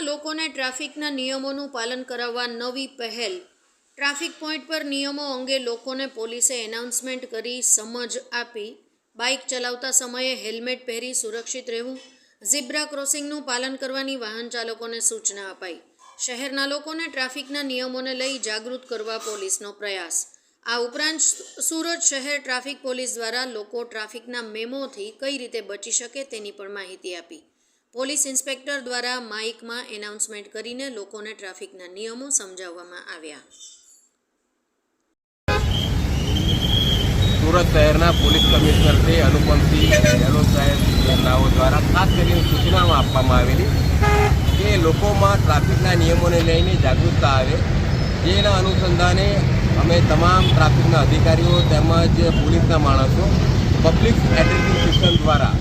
લોકોને ટ્રાફિકના નિયમોનું પાલન કરાવવા નવી પહેલ. ટ્રાફિક પોઈન્ટ પર નિયમો અંગે લોકોને પોલીસે એનાઉન્સમેન્ટ કરી સમજ આપી. બાઇક ચલાવતા સમયે હેલ્મેટ પહેરી સુરક્ષિત રહેવું, ઝીબ્રા ક્રોસિંગનું પાલન કરવાની વાહન ચાલકોને સૂચના અપાઈ. શહેરના લોકોને ટ્રાફિકના નિયમોને લઈ જાગૃત કરવા પોલીસનો પ્રયાસ. આ ઉપરાંત સુરત શહેર ટ્રાફિક પોલીસ દ્વારા લોકો ટ્રાફિકના મેમોથી કઈ રીતે બચી શકે તેની પણ માહિતી આપી. પોલીસ ઇન્સ્પેક્ટર દ્વારા માઇકમાં એનાઉન્સમેન્ટ કરીને લોકોને ટ્રાફિકના નિયમો સમજાવવામાં આવ્યા. સુરત શહેરના પોલીસ કમિશનર શ્રી અનુપમસિંહ ગેહલોત સાહેબનાઓ દ્વારા ખાસ કરીને સૂચનામાં આપવામાં આવેલી કે લોકોમાં ટ્રાફિકના નિયમોને લઈને જાગૃતતા આવે. જેના અનુસંધાને અમે તમામ ટ્રાફિકના અધિકારીઓ તેમજ પોલીસના માણસો પબ્લિક એડ્રેસિંગ સિસ્ટમ દ્વારા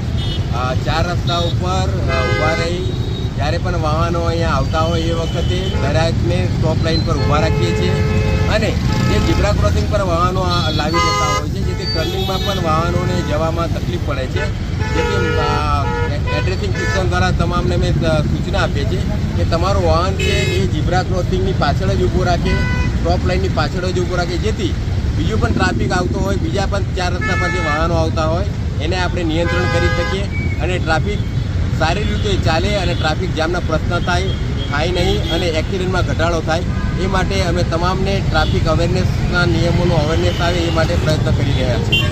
ચાર રસ્તા ઉપર ઊભા રહી. જ્યારે પણ વાહનો અહીંયા આવતા હોય એ વખતે દરેકને સ્ટોપ લાઇન પર ઊભા રાખીએ છીએ. અને જે ઝીબ્રા ક્રોસિંગ પર વાહનો લાવી દેતા હોય છે, જેથી ટર્નિંગમાં પણ વાહનોને જવામાં તકલીફ પડે છે. જેથી એડ્રેસિંગ સિસ્ટમ દ્વારા તમામને મેં સૂચના આપીએ છીએ કે તમારું વાહન છે એ ઝીબ્રા ક્રોસિંગની પાછળ જ ઊભું રાખે સ્ટોપ લાઇનની પાછળ જ ઊભું રાખે. જેથી બીજું પણ ટ્રાફિક આવતો હોય, બીજા પણ ચાર રસ્તા પર જે વાહનો આવતા હોય, એને આપણે નિયંત્રણ કરી શકીએ. અને ટ્રાફિક સારી રીતે ચાલે અને ટ્રાફિક જામના પ્રશ્ન થાય થાય નહીં અને એક્સિડન્ટમાં ઘટાડો થાય, એ માટે અમે તમામને ટ્રાફિક અવેરનેસના નિયમોનો અવેરનેસ આવે એ માટે પ્રયત્ન કરી રહ્યા છીએ.